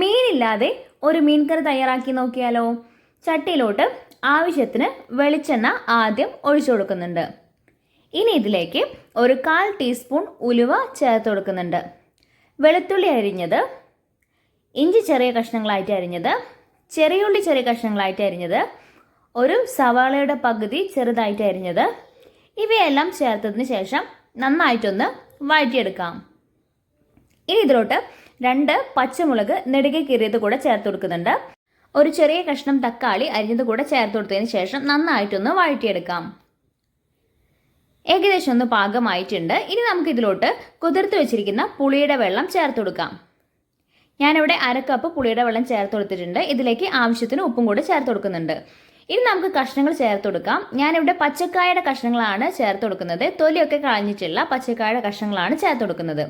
മീനില്ലാതെ ഒരു മീൻകറി തയ്യാറാക്കി നോക്കിയാലോ? ചട്ടിയിലോട്ട് ആവശ്യത്തിന് വെളിച്ചെണ്ണ ആദ്യം ഒഴിച്ചു കൊടുക്കുന്നുണ്ട്. ഇനി ഇതിലേക്ക് ഒരു കാൽ ടീസ്പൂൺ ഉലുവ ചേർത്ത് കൊടുക്കുന്നുണ്ട്. വെളുത്തുള്ളി അരിഞ്ഞത് ഇഞ്ചി ചെറിയ കഷ്ണങ്ങളായിട്ട് അരിഞ്ഞത് ചെറിയുള്ളി ചെറിയ കഷ്ണങ്ങളായിട്ട് അരിഞ്ഞത് ഒരു സവാളയുടെ പകുതി ചെറുതായിട്ട് അരിഞ്ഞത് ഇവയെല്ലാം ചേർത്തതിന് ശേഷം നന്നായിട്ടൊന്ന് വഴറ്റിയെടുക്കാം. ഇനി ഇതിലോട്ട് രണ്ട് പച്ചമുളക് നെടുകെ കീറിയത് കൂടെ ചേർത്ത് കൊടുക്കുന്നുണ്ട്. ഒരു ചെറിയ കഷ്ണം തക്കാളി അരിഞ്ഞത് കൂടെ ചേർത്ത് കൊടുത്തതിന് ശേഷം നന്നായിട്ടൊന്ന് വഴറ്റിയെടുക്കാം. ഏകദേശം ഒന്ന് പാകമായിട്ടുണ്ട്. ഇനി നമുക്ക് ഇതിലോട്ട് കുതിർത്ത് വെച്ചിരിക്കുന്ന പുളിയുടെ വെള്ളം ചേർത്ത് കൊടുക്കാം. ഞാനിവിടെ അര കപ്പ് പുളിയുടെ വെള്ളം ചേർത്ത് കൊടുത്തിട്ടുണ്ട്. ഇതിലേക്ക് ആവശ്യത്തിന് ഉപ്പും കൂടെ ചേർത്ത് കൊടുക്കുന്നുണ്ട്. ഇനി നമുക്ക് കഷ്ണങ്ങൾ ചേർത്ത് കൊടുക്കാം. ഞാനിവിടെ പച്ചക്കായയുടെ കഷ്ണങ്ങളാണ് ചേർത്ത് കൊടുക്കുന്നത്. തൊലിയൊക്കെ കളഞ്ഞിട്ടുള്ള പച്ചക്കായയുടെ കഷ്ണങ്ങളാണ് ചേർത്ത് കൊടുക്കുന്നത്.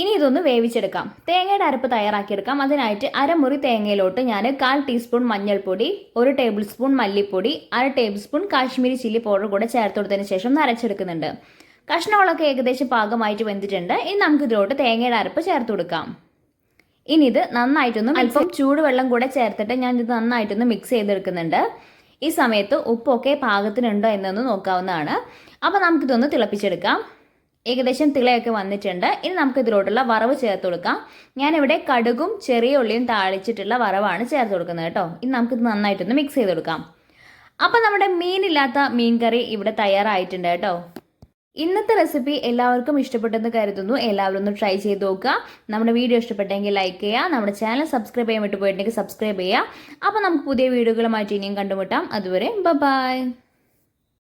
ഇനി ഇതൊന്ന് വേവിച്ചെടുക്കാം. തേങ്ങയുടെ അരപ്പ് തയ്യാറാക്കിയെടുക്കാം. അതിനായിട്ട് അരമുറി തേങ്ങയിലോട്ട് ഞാൻ കാൽ ടീസ്പൂൺ മഞ്ഞൾപ്പൊടി ഒരു ടേബിൾ സ്പൂൺ മല്ലിപ്പൊടി അര tablespoon Kashmiri chilli powder കൂടെ ചേർത്ത് കൊടുത്തതിന് ശേഷം നരച്ചെടുക്കുന്നുണ്ട് കഷ്ണങ്ങളൊക്കെ ഏകദേശം പാകമായിട്ട് വെന്തിട്ടുണ്ട്. ഇനി നമുക്ക് ഇതിലോട്ട് തേങ്ങയുടെ അരപ്പ് ചേർത്ത് കൊടുക്കാം. ഇനി ഇത് നന്നായിട്ടൊന്ന് അല്പം ചൂടുവെള്ളം കൂടെ ചേർത്തിട്ട് ഞാൻ ഇത് നന്നായിട്ടൊന്ന് മിക്സ് ചെയ്തെടുക്കുന്നുണ്ട്. ഈ സമയത്ത് ഉപ്പൊക്കെ പാകത്തിനുണ്ടോ എന്നൊന്ന് നോക്കാവുന്നതാണ്. അപ്പോൾ നമുക്കിതൊന്ന് തിളപ്പിച്ചെടുക്കാം. ഏകദേശം തിളയൊക്കെ വന്നിട്ടുണ്ട്. ഇനി നമുക്ക് ഇതിലോട്ടുള്ള വറവ് ചേർത്ത് കൊടുക്കാം. ഞാനിവിടെ കടുകും ചെറിയ ഉള്ളിയും താളിച്ചിട്ടുള്ള വറവാണ് ചേർത്ത് കൊടുക്കുന്നത് കേട്ടോ. ഇനി നമുക്കിത് നന്നായിട്ടൊന്ന് മിക്സ് ചെയ്ത് കൊടുക്കാം. അപ്പോൾ നമ്മുടെ മീനില്ലാത്ത മീൻ കറി ഇവിടെ തയ്യാറായിട്ടുണ്ട് കേട്ടോ. ഇന്നത്തെ റെസിപ്പി എല്ലാവർക്കും ഇഷ്ടപ്പെട്ടെന്ന് കരുതുന്നു. എല്ലാവരും ഒന്ന് ട്രൈ ചെയ്ത് നോക്കുക. നമ്മുടെ വീഡിയോ ഇഷ്ടപ്പെട്ടെങ്കിൽ ലൈക്ക് ചെയ്യുക. നമ്മുടെ ചാനൽ സബ്സ്ക്രൈബ് ചെയ്യാൻ വിട്ടു പോയിട്ടുണ്ടെങ്കിൽ സബ്സ്ക്രൈബ് ചെയ്യുക. അപ്പോൾ നമുക്ക് പുതിയ വീഡിയോകളുമായിട്ട് ഇനിയും കണ്ടുമുട്ടാം. അതുവരെ ബൈ